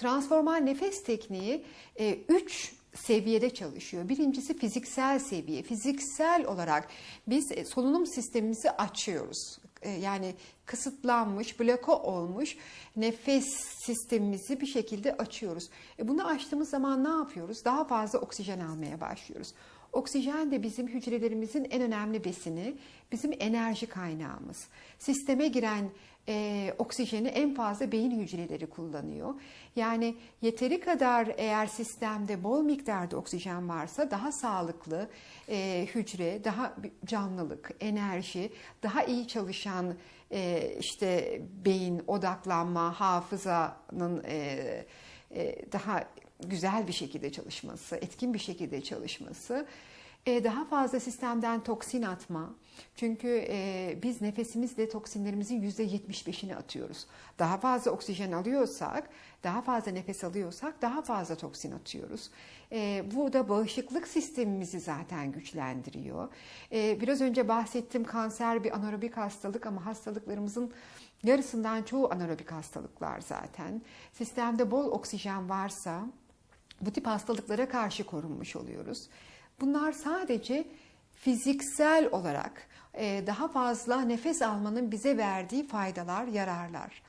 Transformal nefes tekniği 3 seviyede çalışıyor. Birincisi fiziksel seviye. Fiziksel olarak biz e, solunum sistemimizi açıyoruz. E, Yani kısıtlanmış, bloke olmuş nefes sistemimizi bir şekilde açıyoruz. E bunu açtığımız zaman ne yapıyoruz? Daha fazla oksijen almaya başlıyoruz. Oksijen de bizim hücrelerimizin en önemli besini, bizim enerji kaynağımız. Sisteme giren e, oksijeni en fazla beyin hücreleri kullanıyor. Yani yeteri kadar eğer sistemde bol miktarda oksijen varsa daha sağlıklı e, hücre, daha canlılık, enerji, daha iyi çalışan e, işte beyin, odaklanma, hafızanın e, e, daha güzel bir şekilde çalışması, etkin bir şekilde çalışması, e, daha fazla sistemden toksin atma. Çünkü e, biz nefesimizle toksinlerimizin %75'ini atıyoruz. Daha fazla oksijen alıyorsak, daha fazla nefes alıyorsak daha fazla toksin atıyoruz. E, bu da bağışıklık sistemimizi zaten güçlendiriyor. Biraz önce bahsettim kanser bir anaerobik hastalık ama hastalıklarımızın yarısından çoğu anaerobik hastalıklar zaten. Sistemde bol oksijen varsa bu tip hastalıklara karşı korunmuş oluyoruz. Bunlar sadece fiziksel olarak e, daha fazla nefes almanın bize verdiği faydalar, yararlar.